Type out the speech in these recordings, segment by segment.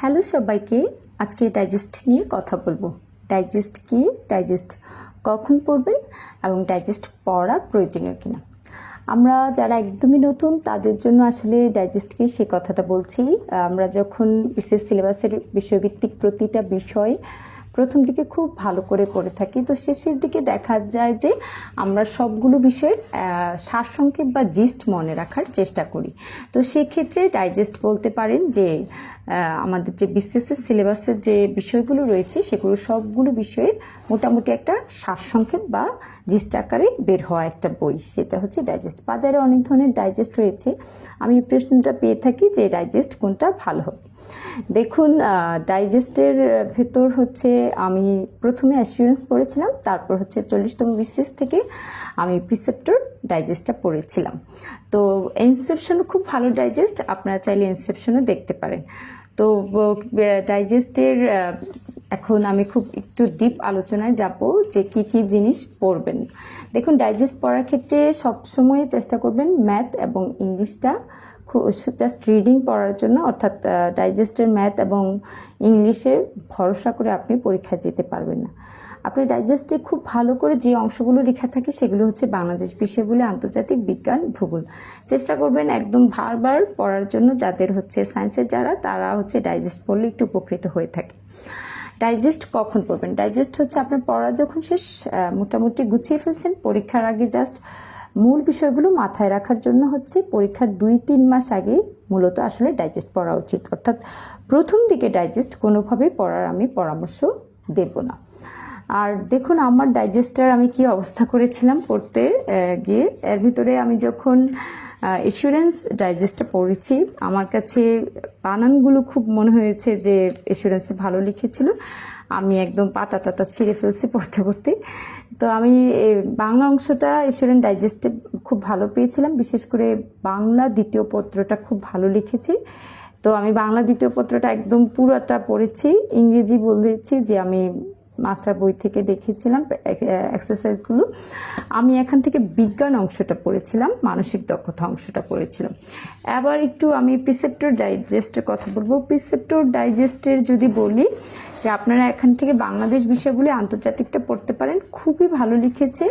Hello সবাইকে, আজকে digest নিয়ে কথা বলব। ডাইজেস্ট কি? ডাইজেস্ট কখন পড়বেন এবং ডাইজেস্ট পড়া প্রয়োজনীয় কিনা? আমরা যারা একদমই নতুন, তাদের জন্য আসলে ডাইজেস্ট কি সে কথাটা বলছি। আমরা যখন বিশেষ সিলেবাসের বিষয়ভিত্তিক প্রতিটা বিষয় প্রথম দিকে খুব ভালো করে পড়ে থাকি। তো শেষের দিকে দেখা যায় যে আমরা সবগুলো বিষয়ের সারসংক্ষেপ বা জিস্ট মনে রাখার চেষ্টা করি। তো সেক্ষেত্রে ডাইজেস্ট বলতে পারেন যে আমাদের যে বিসিএসের সিলেবাসের যে বিষয়গুলো রয়েছে, সেগুলো সবগুলো বিষয়ের মোটামুটি একটা সারসংক্ষেপ বা জিস্ট আকারে বের হওয়া একটা বই। সেটা হচ্ছে ডাইজেস্ট। বাজারে অনেক ধরনের ডাইজেস্ট রয়েছে। আমি প্রশ্নটা পেয়ে থাকি যে ডাইজেস্ট কোনটা ভালো হবে। দেখুন ডাইজেস্টের ভেতর হচ্ছে আমি প্রথমে অ্যাসিউরেন্স পড়েছিলাম, তারপর হচ্ছে চল্লিশতম বিসিএস থেকে আমি প্রিসেপ্টর ডাইজেস্টটা পড়েছিলাম। তো ইনসেপশন খুব ভালো ডাইজেস্ট আপনারা চাইলে ইনসেপশনও দেখতে পারেন। তো ডাইজেস্টের এখন আমি খুব একটু ডিপ আলোচনায় যাব যে কি কি জিনিস পড়বেন। দেখুন ডাইজেস্ট পড়ার ক্ষেত্রে সবসময় চেষ্টা করবেন ম্যাথ এবং ইংলিশটা জাস্ট রিডিং পড়ার জন্য, অর্থাৎ ডাইজেস্টের ম্যাথ এবং ইংলিশের ভরসা করে আপনি পরীক্ষায় যেতে পারবেন না। আপনি ডাইজেস্টে খুব ভালো করে যে অংশগুলো লেখা থাকে, সেগুলো হচ্ছে বাংলাদেশ বিষয়গুলি আন্তর্জাতিক বিজ্ঞান, ভূগোল। চেষ্টা করবেন একদম বারবার পড়ার জন্য, যাদের হচ্ছে সায়েন্সের যারা, তারা হচ্ছে ডাইজেস্ট পড়লে একটু উপকৃত হয়ে থাকে। ডাইজেস্ট কখন পড়বেন? ডাইজেস্ট হচ্ছে আপনার পড়া যখন শেষ মোটামুটি গুছিয়ে ফেলছেন, পরীক্ষার আগে জাস্ট মূল বিষয়গুলো মাথায় রাখার জন্য হচ্ছে পরীক্ষার দুই তিন মাস আগে মূলত আসলে ডাইজেস্ট পড়া উচিত। অর্থাৎ প্রথম দিকে ডাইজেস্ট কোনোভাবেই পড়ার আমি পরামর্শ দেব না। আর দেখুন, আমার ডাইজেস্টার আমি কি অবস্থা করেছিলাম পড়তে গিয়ে এর ভিতরে আমি যখন ইন্স্যুরেন্স ডাইজেস্টটা পড়েছি, আমার কাছে বানানগুলো খুব মনে হয়েছে যে ইন্স্যুরেন্সে ভালো লিখেছিল। আমি একদম পাতা টাতা ছিঁড়ে ফেলছি পড়তে পড়তে। তো আমি বাংলা অংশটা ইন্স্যুরেন্স ডাইজেস্টে খুব ভালো পেয়েছিলাম। বিশেষ করে বাংলা দ্বিতীয় পত্রটা খুব ভালো লিখেছি। তো আমি বাংলা দ্বিতীয় পত্রটা একদম পুরোটা পড়েছি। ইংরেজি বলেছি যে আমি মাস্টার বই থেকে দেখেছিলাম এক্সারসাইজগুলো। আমি এখান থেকে বিজ্ঞান অংশটা পড়েছিলাম, মানসিক দক্ষতা অংশটা পড়েছিলাম। এবার একটু আমি প্রিসেপ্টর ডাইজেস্টের কথা বলব। প্রিসেপ্টর ডাইজেস্টের যদি বলি যে আপনারা এখান থেকে বাংলাদেশ বিষয়গুলি আন্তর্জাতিকটা পড়তে পারেন। খুবই ভালো লিখেছে।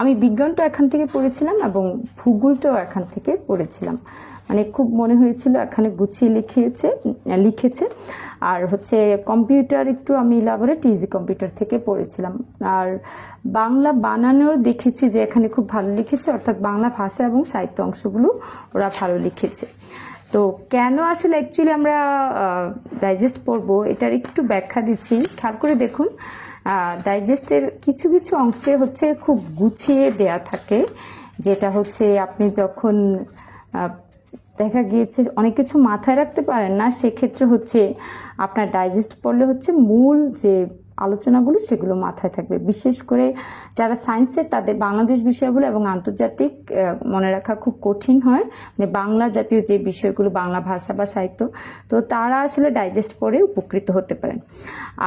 আমি বিজ্ঞানটা এখান থেকে পড়েছিলাম এবং ভূগোলটাও এখান থেকে পড়েছিলাম। মানে খুব মনে হয়েছিল এখানে গুছিয়ে লিখিয়েছে, লিখেছে। আর হচ্ছে কম্পিউটার একটু আমি ইলাবোরেট ইজি কম্পিউটার থেকে পড়েছিলাম। আর বাংলা বানানোর দেখেছি যে এখানে খুব ভালো লিখেছে, অর্থাৎ বাংলা ভাষা এবং সাহিত্য অংশগুলো ওরা ভালো লিখেছে। তো কেন আসলে অ্যাকচুয়ালি আমরা ডাইজেস্ট পড়ব এটার একটু ব্যাখ্যা দিচ্ছি। খেয়াল করে দেখুন ডাইজেস্টের কিছু কিছু অংশে হচ্ছে খুব গুছিয়ে দেয়া থাকে, যেটা হচ্ছে আপনি যখন দেখা গিয়েছে অনেক কিছু মাথায় রাখতে পারেন না, সেক্ষেত্রে হচ্ছে আপনার ডাইজেস্ট পড়লে হচ্ছে মূল যে আলোচনাগুলো সেগুলো মাথায় থাকবে। বিশেষ করে যারা সায়েন্সের, তাদের বাংলাদেশ বিষয়গুলো এবং আন্তর্জাতিক মনে রাখা খুব কঠিন হয়। মানে বাংলা জাতীয় যে বিষয়গুলো, বাংলা ভাষা বা সাহিত্য, তো তারা আসলে ডাইজেস্ট পড়ে উপকৃত হতে পারেন।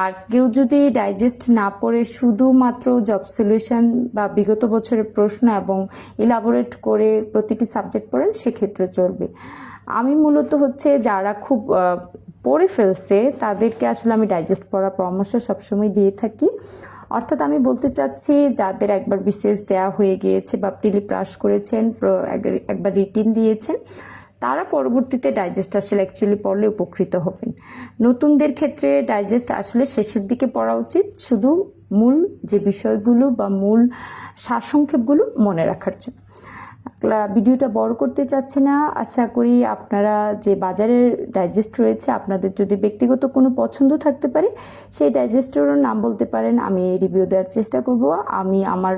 আর কেউ যদি ডাইজেস্ট না পড়ে, শুধুমাত্র জব সলিউশন বা বিগত বছরের প্রশ্ন এবং ইলাবোরেট করে প্রতিটি সাবজেক্ট পড়েন, সেক্ষেত্রে চলবে। আমি মূলত হচ্ছে যারা খুব পড়ে ফেলছে, তাদেরকে আসলে আমি ডাইজেস্ট পড়ার পরামর্শ সবসময় দিয়ে থাকি। অর্থাৎ আমি বলতে চাচ্ছি, যাদের একবার বিশেষ দেওয়া হয়ে গিয়েছে বা প্রিলি পাস করেছেন একবার রিটিন দিয়েছেন, তারা পরবর্তীতে ডাইজেস্ট আসলে অ্যাকচুয়ালি পড়লে উপকৃত হবেন। নতুনদের ক্ষেত্রে ডাইজেস্ট আসলে শেষের দিকে পড়া উচিত, শুধু মূল যে বিষয়গুলো বা মূল সারসংক্ষেপগুলো মনে রাখার জন্য। ভিডিওটা বড় করতে চাচ্ছি না। আশা করি আপনারা যে বাজারের ডাইজেস্ট রয়েছে, আপনাদের যদি ব্যক্তিগত কোনো পছন্দ থাকতে পারে, সেই ডাইজেস্টেরও নাম বলতে পারেন। আমি রিভিউ দেওয়ার চেষ্টা করব। আমি আমার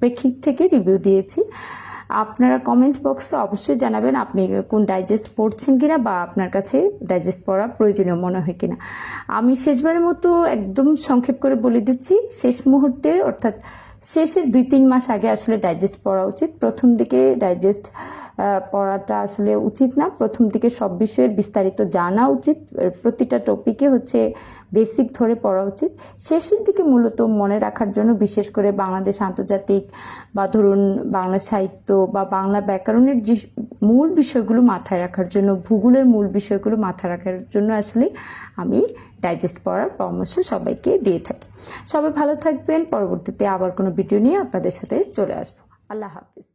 প্রেক্ষিত থেকে রিভিউ দিয়েছি। আপনারা কমেন্ট বক্সে অবশ্যই জানাবেন আপনি কোন ডাইজেস্ট পড়ছেন কিনা বা আপনার কাছে ডাইজেস্ট পড়া প্রয়োজনীয় মনে হয় কিনা। আমি শেষবারের মতো একদম সংক্ষেপ করে বলে দিচ্ছি। শেষ মুহূর্তের অর্থাৎ শেষের দুই তিন মাস আগে আসলে ডাইজেস্ট পড়া উচিত। প্রথম দিকে ডাইজেস্ট পড়াটা আসলে উচিত না। প্রথম দিকে সব বিষয়ের বিস্তারিত জানা উচিত। প্রতিটা টপিকে হচ্ছে বেসিক ধরে পড়া উচিত। শেষের দিকে মূলত মনে রাখার জন্য বিশেষ করে বাংলাদেশ আন্তর্জাতিক বা ধরুন বাংলা সাহিত্য বা বাংলা ব্যাকরণের যে মূল বিষয়গুলো মাথায় রাখার জন্য, ভূগোলের মূল বিষয়গুলো মাথায় রাখার জন্য আসলে আমি ডাইজেস্ট পড়ার পরামর্শ সবাইকে দিয়ে থাকি। সবাই ভালো থাকবেন। পরবর্তীতে আবার কোনো ভিডিও নিয়ে আপনাদের সাথে চলে আসব। আল্লাহ হাফিজ।